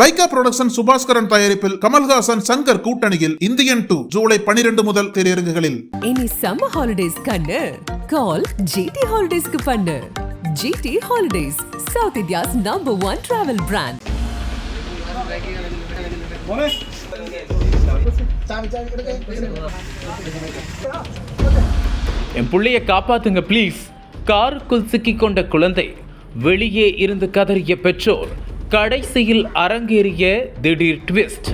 Lyca production Subaskaran தயாரிப்பில் கமல்ஹாசன் சங்கர் கூட்டணியில் Indian two July பனிரெண்டு முதல் திரையரங்குகளில். இனி சம்மர் ஹாலிடேஸ் கண்ணு. கால் ஜிடி ஹாலிடேஸ்க்கு பண்ணு. GT holidays south India's number one travel brand என் புள்ளைய காப்பாத்துங்க ப்ளீஸ் காருக்குள் சிக்கிக்கொண்ட குழந்தை வெளியே இருந்து கதறிய பெற்றோர். கடைசியில் அரங்கேறிய திடீர் ட்விஸ்ட்.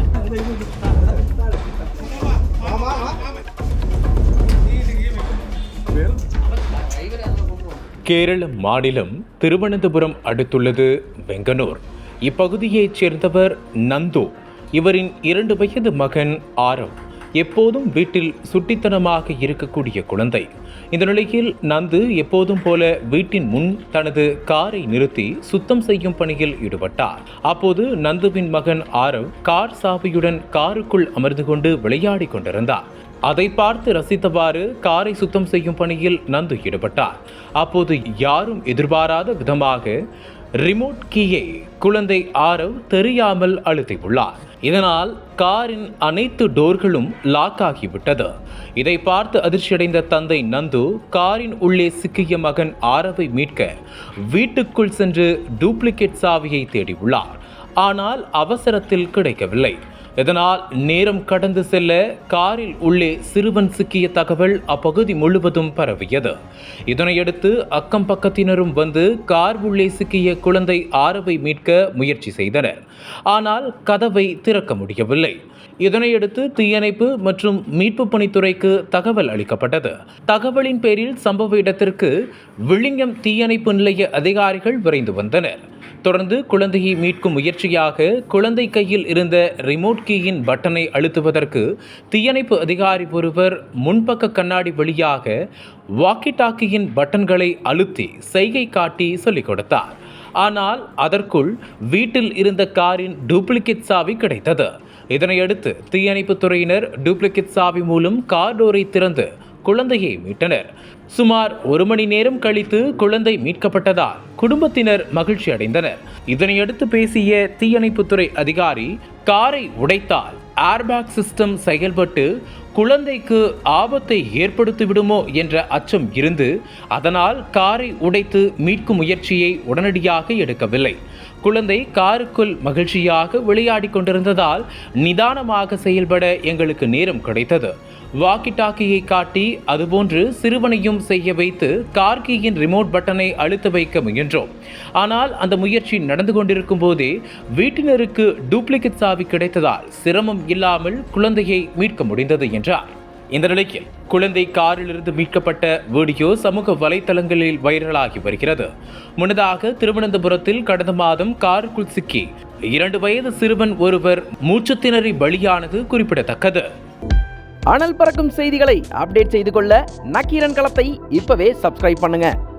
கேரள மாநிலம் திருவனந்தபுரம் அடுத்துள்ளது வெங்கனூர். இப்பகுதியைச் சேர்ந்தவர் நந்து. இவரின் இரண்டு வயது மகன் ஆரவ் எப்போதும் வீட்டில் சுட்டித்தனமாக இருக்கக்கூடிய குழந்தை. இந்த நிலையில் நந்து எப்போதும் போல வீட்டின் முன் தனது காரை நிறுத்தி சுத்தம் செய்யும் பணியில் ஈடுபட்டார். அப்போது நந்துவின் மகன் ஆரவ் கார் சாவியுடன் காருக்குள் அமர்ந்து கொண்டு விளையாடிக் கொண்டிருந்தார். அதை பார்த்து ரசித்தவாறு காரை சுத்தம் செய்யும் பணியில் நந்து ஈடுபட்டார். அப்போது யாரும் எதிர்பாராத விதமாக ரிமோட் கீயை குழந்தை ஆரவ் தெரியாமல் அழுத்தியுள்ளார். இதனால் காரின் அனைத்து டோர்களும் லாக் ஆகிவிட்டது. இதை பார்த்து அதிர்ச்சியடைந்த தந்தை நந்து காரின் உள்ளே சிக்கிய மகன் ஆரவை மீட்க வீட்டுக்குள் சென்று டூப்ளிகேட் சாவியை தேடியுள்ளார். ஆனால் அவசரத்தில் கிடைக்கவில்லை. இதனால் நேரம் கடந்து செல்ல காரில் உள்ளே சிறுவன் சிக்கிய தகவல் அப்பகுதி முழுவதும் பரவியது. இதனையடுத்து அக்கம் பக்கத்தினரும் வந்து கார் உள்ளே சிக்கிய குழந்தை ஆரவை மீட்க முயற்சி செய்தனர். ஆனால் கதவை திறக்க முடியவில்லை. இதனையடுத்து தீயணைப்பு மற்றும் மீட்பு பணித்துறைக்கு தகவல் அளிக்கப்பட்டது. தகவலின் பேரில் சம்பவ இடத்திற்கு விழிஞம் தீயணைப்பு நிலைய அதிகாரிகள் விரைந்து வந்தனர். தொடர்ந்து குழந்தையை மீட்கும் முயற்சியாக குழந்தை கையில் இருந்த ரிமோட் கீயின் பட்டனை அழுத்துவதற்கு தீயணைப்பு அதிகாரி ஒருவர் முன்பக்க கண்ணாடி வழியாக வாக்கி டாக்கியின் பட்டன்களை அழுத்தி செய்கை காட்டி சொல்லிக் கொடுத்தார். ஆனால் அதற்குள் வீட்டில் இருந்த காரின் டூப்ளிகேட் சாவி கிடைத்தது. இதனையடுத்து தீயணைப்பு துறையினர் டூப்ளிகேட் சாவி மூலம் கார் டோரை திறந்து குழந்தையை மீட்டனர். சுமார் ஒரு மணி நேரம் கழித்து குழந்தை மீட்கப்பட்டதால் குடும்பத்தினர் மகிழ்ச்சி அடைந்தனர். இதனையடுத்து பேசிய தீயணைப்புத்துறை அதிகாரி காரை உடைத்தால் ஏர்பேக் சிஸ்டம் செயல்பட்டு குழந்தைக்கு ஆபத்தை ஏற்படுத்திவிடுமோ என்ற அச்சம் இருந்து அதனால் காரை உடைத்து மீட்கும் முயற்சியை உடனடியாக எடுக்கவில்லை. குழந்தை காருக்குள் மகிழ்ச்சியாக விளையாடிக் கொண்டிருந்ததால் நிதானமாக செயல்பட எங்களுக்கு நேரம் கிடைத்தது. வாக்கி டாக்கியை காட்டி அதுபோன்று சிறுவனையும் செய்ய வைத்து கார்கியின் ரிமோட் பட்டனை அழுத்த வைக்க முயன்றோம். ஆனால் அந்த முயற்சி நடந்து கொண்டிருக்கும் போதே வீட்டினருக்கு டூப்ளிகேட் சாவி கிடைத்ததால் சிரமம் இல்லாமல் குழந்தையை மீட்க முடிந்தது என்றார். இந்த நிலையில் குழந்தை காரிலிருந்து மீட்கப்பட்ட வீடியோ சமூக வலைதளங்களில் வைரலாகி வருகிறது. முன்னதாக திருவனந்தபுரத்தில் கடந்த மாதம் காருக்குள் சிக்கி இரண்டு வயது சிறுவன் ஒருவர் மூச்சுத்திணறி பலியானது குறிப்பிடத்தக்கது. அனல் பறக்கும் செய்திகளை அப்டேட் செய்து கொள்ள நக்கீரன் களத்தை இப்பவே சப்ஸ்கிரைப் பண்ணுங்க.